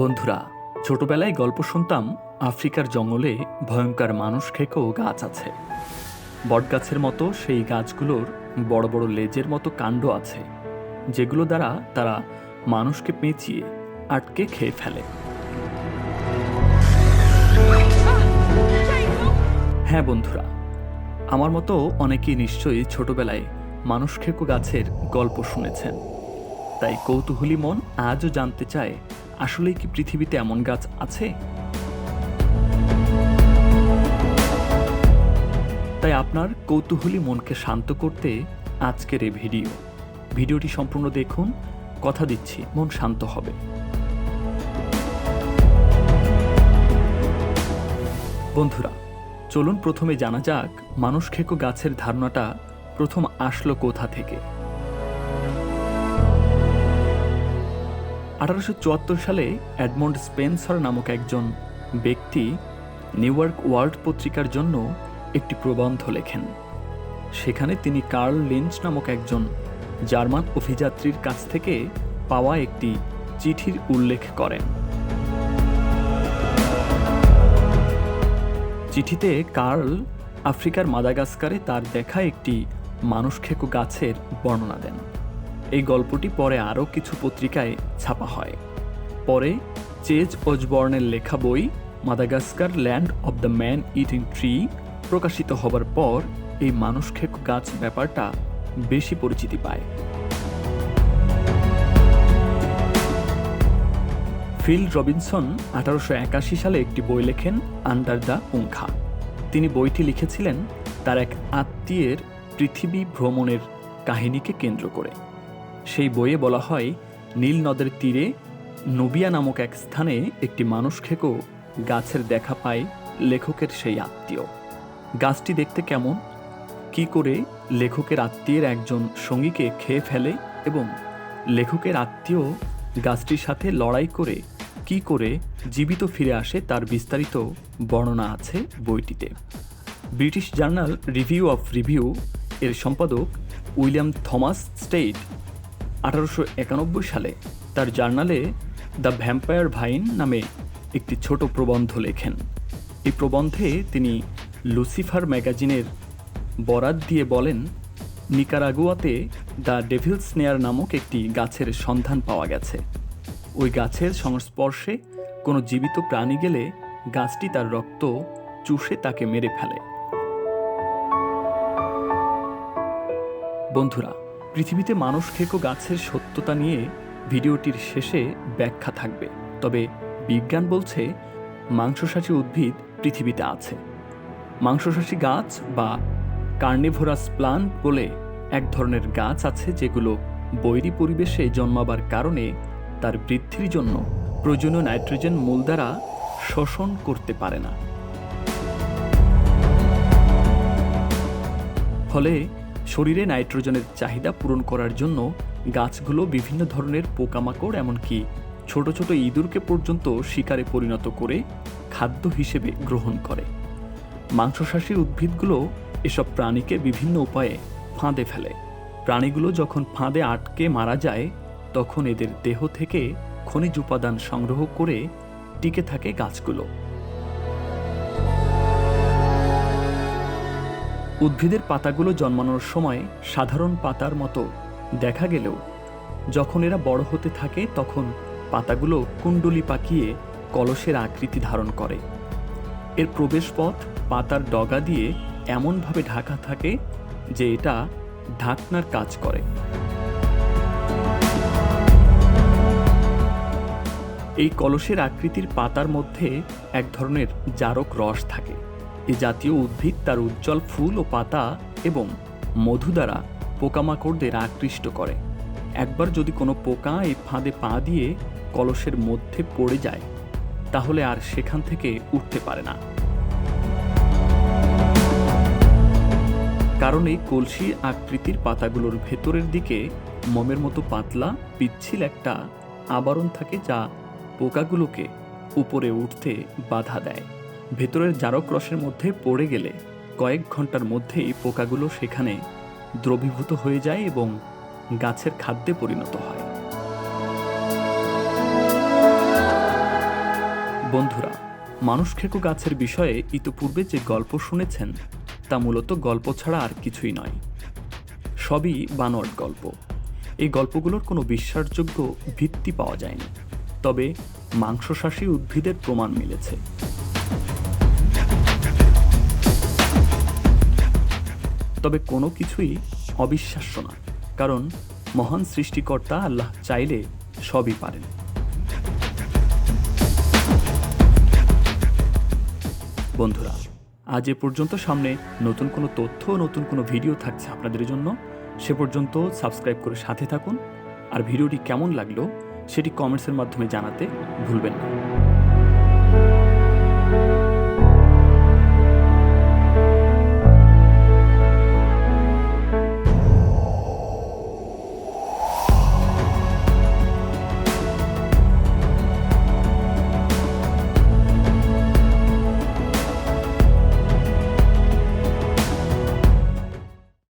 বন্ধুরা, ছোটবেলায় গল্প শুনতাম, আফ্রিকার জঙ্গলে ভয়ঙ্কর মানুষ খেকো গাছ আছে। বটগাছের মতো সেই গাছগুলোর বড় বড় লেজের মতো কাণ্ড আছে, যেগুলো দ্বারা তারা মানুষকে পেঁচিয়ে আটকে খেয়ে ফেলে। হ্যাঁ বন্ধুরা, আমার মতো অনেকেই নিশ্চয়ই ছোটবেলায় মানুষ খেকো গাছের গল্প শুনেছেন। তাই কৌতূহলী মন আজও জানতে চায় আসলেই কি পৃথিবীতে এমন গাছ আছে? তাই আপনার কৌতূহলী মনকে শান্ত করতে আজকের এই ভিডিও। ভিডিওটি সম্পূর্ণ দেখুন, কথা দিচ্ছি, মন শান্ত হবে। বন্ধুরা, চলুন প্রথমে জানা যাক মানুষ খেকো গাছের ধারণাটা প্রথম আসলো কোথা থেকে। আঠারোশো চুয়াত্তর সালে অ্যাডমন্ড স্পেন্সার নামক একজন ব্যক্তি নিউইয়র্ক ওয়ার্ল্ড পত্রিকার জন্য একটি প্রবন্ধ লেখেন। সেখানে তিনি কার্ল লিঞ্চ নামক একজন জার্মান অভিযাত্রীর কাছ থেকে পাওয়া একটি চিঠির উল্লেখ করেন। চিঠিতে কার্ল আফ্রিকার মাদাগাস্কারে তার দেখা একটি মানুষ খেকো গাছের বর্ণনা দেন। এই গল্পটি পরে আরও কিছু পত্রিকায় ছাপা হয়। পরে চেজ ওজবর্নের লেখা বই, Madagascar land of the man eating tree, প্রকাশিত হবার পর এই মানুষ খেকো গাছ ব্যাপারটা বেশি পরিচিতি পায়। ফিল রবিনসন আঠারোশো একাশি সালে একটি বই লেখেন, আন্ডার দ্য পুঙ্খা। তিনি বইটি লিখেছিলেন তার এক আত্মীয়ের পৃথিবী ভ্রমণের কাহিনীকে কেন্দ্র করে। সেই বইয়ে বলা হয়, নীল নদের তীরে নবিয়া নামক এক স্থানে একটি মানুষ খেকো গাছের দেখা পায় লেখকের সেই আত্মীয়। গাছটি দেখতে কেমন? কি করে লেখকের আত্মীয়ের একজন সঙ্গীকে খেয়ে ফেলে এবং লেখকের আত্মীয় গাছটির সাথে লড়াই করে কি করে জীবিত ফিরে আসে তার বিস্তারিত বর্ণনা আছে বইটিতে। British journal review of review এর সম্পাদক উইলিয়াম থমাস স্টেট আঠারোশো একানব্বই সালে তার জার্নালে দ্য ভ্যাম্পায়ার ভাইন নামে একটি ছোট প্রবন্ধ লেখেন। এই প্রবন্ধে তিনি লুসিফার ম্যাগাজিনের বরাত দিয়ে বলেন, নিকারাগুয়াতে দ্য ডেভিল স্নেয়ার নামক একটি গাছের সন্ধান পাওয়া গেছে। ওই গাছের সংস্পর্শে কোনো জীবিত প্রাণী গেলে গাছটি তার রক্ত চুষে তাকে মেরে ফেলে। বন্ধুরা পৃথিবীতে মানুষ খেকো গাছের সত্যতা নিয়ে ভিডিওটির শেষে ব্যাখ্যা থাকবে। তবে বিজ্ঞান বলছে মাংসশাসী উদ্ভিদ পৃথিবীতে আছে। মাংসশাসী গাছ বা কার্নিভোরাস প্লান্ট বলে এক ধরনের গাছ আছে যেগুলো বৈরী পরিবেশে জন্মাবার কারণে তার বৃদ্ধির জন্য প্রয়োজনীয় নাইট্রোজেন মূল দ্বারা শোষণ করতে পারে না। ফলে শরীরে নাইট্রোজেনের চাহিদা পূরণ করার জন্য গাছগুলো বিভিন্ন ধরনের পোকামাকড়, এমনকি ছোট ছোট ইঁদুরকে পর্যন্ত শিকারে পরিণত করে খাদ্য হিসেবে গ্রহণ করে। মাংসশাসী উদ্ভিদগুলো এসব প্রাণীকে বিভিন্ন উপায়ে ফাঁদে ফেলে। প্রাণীগুলো যখন ফাঁদে আটকে মারা যায়, তখন এদের দেহ থেকে খনিজ উপাদান সংগ্রহ করে টিকে থাকে গাছগুলো। উদ্ভিদের পাতাগুলো জন্মানোর সময় সাধারণ পাতার মতো দেখা গেলেও যখন এরা বড় হতে থাকে, তখন পাতাগুলো কুণ্ডলি পাকিয়ে কলসের আকৃতি ধারণ করে। এর প্রবেশপথ পাতার ডগা দিয়ে এমনভাবে ঢাকা থাকে যে এটা ঢাকনার কাজ করে। এই কলসের আকৃতির পাতার মধ্যে এক ধরনের জারক রস থাকে। এ জাতীয় উদ্ভিদ তার উজ্জ্বল ফুল ও পাতা এবং মধু দ্বারা পোকামাকড়দের আকৃষ্ট করে। একবার যদি কোনো পোকা এই ফাঁদে পা দিয়ে কলসের মধ্যে পড়ে যায়, তাহলে আর সেখান থেকে উঠতে পারে না। কারণ এই কলসি আকৃতির পাতাগুলোর ভেতরের দিকে মমের মতো পাতলা, পিচ্ছিল একটা আবরণ থাকে যা পোকাগুলোকে উপরে উঠতে বাধা দেয়। ভেতরের জারক রসের মধ্যে পড়ে গেলে কয়েক ঘণ্টার মধ্যেই পোকাগুলো সেখানে দ্রবীভূত হয়ে যায় এবং গাছের খাদ্যে পরিণত হয়। বন্ধুরা মানুষ খেকো গাছের বিষয়ে ইতোপূর্বে যে গল্প শুনেছেন, তা মূলত গল্প ছাড়া আর কিছুই নয়। সবই বানোয়াট গল্প। এই গল্পগুলোর কোনো বিশ্বাসযোগ্য ভিত্তি পাওয়া যায়নি। তবে মাংসশাসী উদ্ভিদের প্রমাণ মিলেছে। তবে কোনো কিছুই অবিশ্বাস্য না, কারণ মহান সৃষ্টিকর্তা আল্লাহ চাইলে সবই পারেন। বন্ধুরা, আজ এ পর্যন্ত সামনে নতুন কোনো তথ্য, নতুন কোনো ভিডিও থাকছে আপনাদের জন্য। সে পর্যন্ত সাবস্ক্রাইব করে সাথে থাকুন। আর ভিডিওটি কেমন লাগল, সেটি কমেন্টসের মাধ্যমে জানাতে ভুলবেন না।